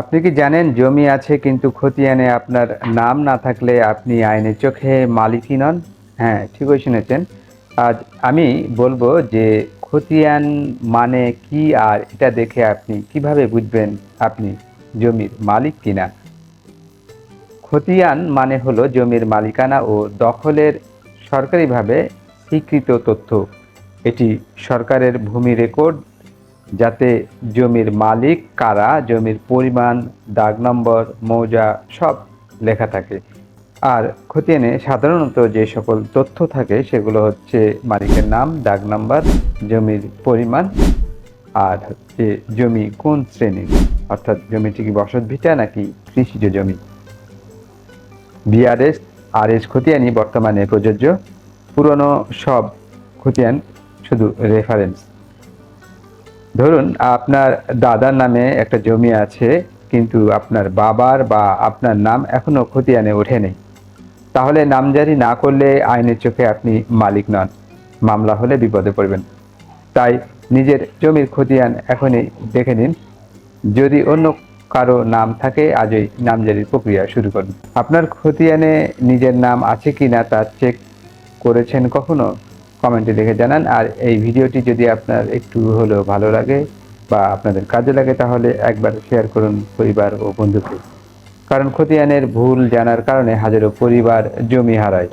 আপনি কি জানেন, জমি আছে কিন্তু খতিয়ানে আপনার নাম না থাকলে আপনি আইনের চোখে মালিকই নন? হ্যাঁ ঠিকই শুনেছেন। আজ আমি বলব যে খতিয়ান মানে কি আর এটা দেখে আপনি কীভাবে বুঝবেন আপনি জমির মালিক কিনা? খতিয়ান মানে হলো জমির মালিকানা ও দখলের সরকারিভাবে স্বীকৃত তথ্য। এটি সরকারের ভূমি রেকর্ড যাতে জমির মালিক, কারা, জমির পরিমাণ, দাগ নম্বর, মৌজা সব লেখা থাকে। আর খতিয়ানে সাধারণত যে সকল তথ্য থাকে, সেগুলো হচ্ছে মালিকের নাম, দাগ নম্বর, জমির পরিমাণ, আর হচ্ছে জমি কোন শ্রেণির অর্থাৎ জমিটি কি বসত ভিটা নাকি কৃষিজ জমি। বিআরএস আর এস খতিয়ানই বর্তমানে প্রযোজ্য। পুরনো সব খতিয়ান শুধু রেফারেন্স ধরুন, আপনার দাদার নামে একটা জমি আছে, কিন্তু আপনার বাবার বা আপনার নাম এখনও খতিয়ানে ওঠেনি। তাহলে নামজারি না করলে আইনের চোখে আপনি মালিক নন। মামলা হলে বিপদে পড়বেন। তাই নিজের জমির খতিয়ান এখনই দেখে নিন। যদি অন্য কারও নাম থাকে, আজই নামজারির প্রক্রিয়া শুরু করুন। আপনার খতিয়ানে নিজের নাম আছে কি না তা চেক করেছেন কখনো? কমেন্টে লিখে জানান। আর এই ভিডিওটি যদি আপনার একটু হলেও ভালো লাগে বা আপনাদের কাজে লাগে, তাহলে একবার শেয়ার করুন পরিবার ও বন্ধুকে। কারণ খতিয়ানের ভুল জানার কারণে হাজারো পরিবার জমি হারায়।